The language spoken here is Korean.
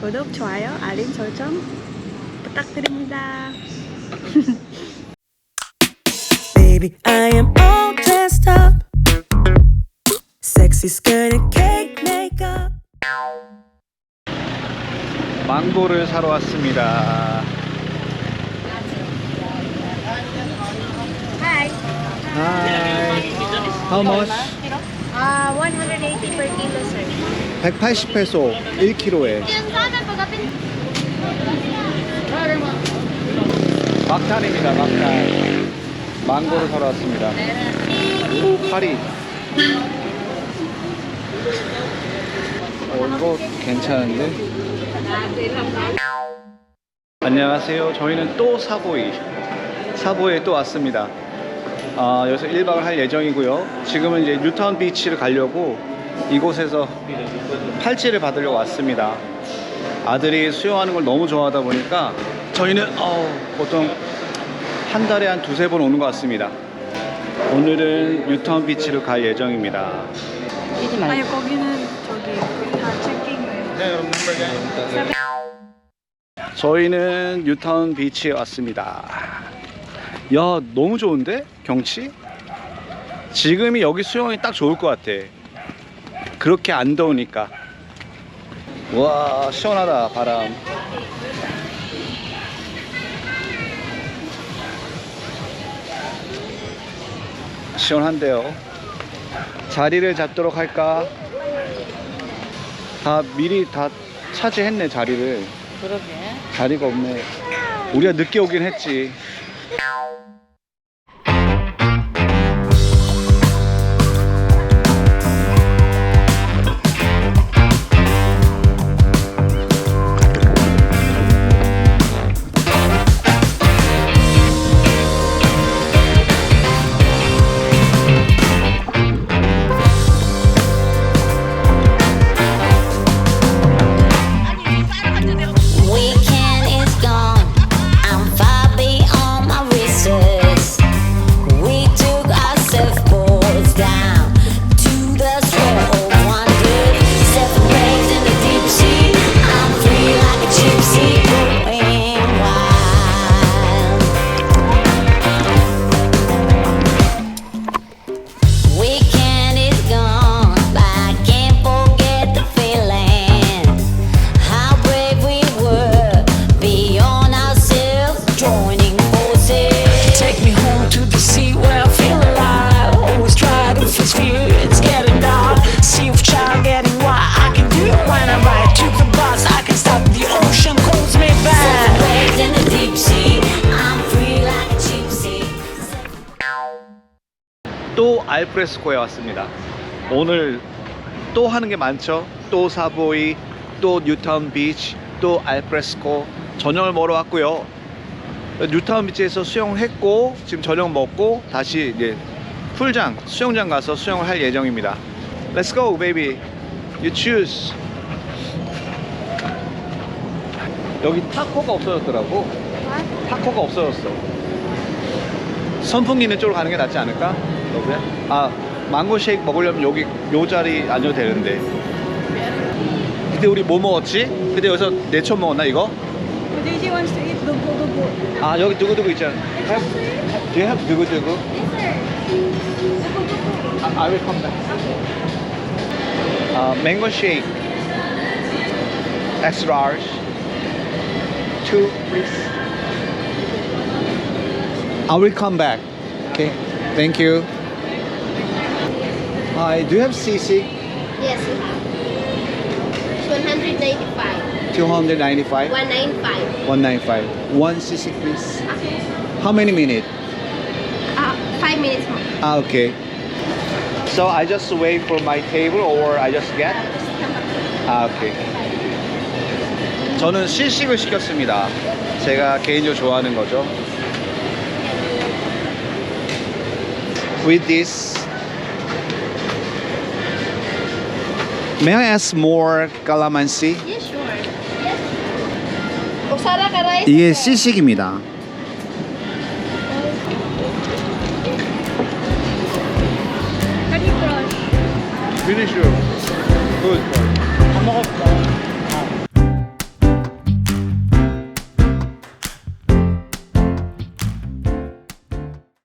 구독, 좋아요, 알림 설정 부탁드립니다. Baby, I am all dressed up. Sexy skirt and cake makeup. 망고를 사러 왔습니다. Hi. Hi. How much? Uh, 180 per kilo, sir. 180페소 1kg에. 막탄입니다, 막탄. 망고를 사러 왔습니다. 오, 파리. 어, 이거 괜찮은데? 안녕하세요. 저희는 또 사보이. 사보이에 또 왔습니다. 아, 여기서 1박을 할 예정이고요. 지금은 이제 뉴타운 비치를 가려고 이곳에서 팔찌를 받으려고 왔습니다. 아들이 수영하는 걸 너무 좋아하다 보니까 저희는 어, 보통 한 달에 한 두세 번 오는 것 같습니다. 오늘은 뉴타운 비치를 갈 예정입니다. 아니, 거기는 저기 다 체킹. 저희는 뉴타운 비치에 왔습니다. 야, 너무 좋은데? 경치? 지금이 여기 수영이 딱 좋을 것 같아. 그렇게 안 더우니까. 와, 시원하다, 바람. 시원한데요. 자리를 잡도록 할까? 다 미리 다 차지했네, 자리를. 그러게. 자리가 없네. 우리가 늦게 오긴 했지. 알프레스코에 왔습니다. 오늘 또 하는 게 많죠. 또 사보이, 또 뉴타운 비치, 또 알프레스코. 저녁을 먹으러 왔고요. 뉴타운 비치에서 수영을 했고 지금 저녁 먹고 다시 이제 풀장, 수영장 가서 수영을 할 예정입니다. Let's go, baby. You choose. 여기 타코가 없어졌더라고. 타코가 없어졌어. 선풍기 있는 쪽으로 가는 게 낫지 않을까? 여보야? 아, 망고 쉐이크 먹으려면 여기 요 자리 앉아도 되는데. 그때 우리 뭐 먹었지? 그때 여기서 내천 먹었나 이거? Daisy wants to eat dugo dugo. 아 여기 두고두고 있잖아. Have, do you have 두고두고? 아, I will come back. 아, 망고 쉐이크. Extra large. Two, please. I will come back. Okay. Thank you. Hi, do you have sisig? Yes, you have. It's 195. 295? 195. 195. One sisig, please. How many minutes? Uh, five minutes more. Ah, okay. So I just wait for my table or I just get? 아, 오케이. 저는 시식을 시켰습니다. 제가 개인적으로 좋아하는 거죠. With this, may I ask more calamansi? Yes, sure. Yes. 이게 crush? Finish your good.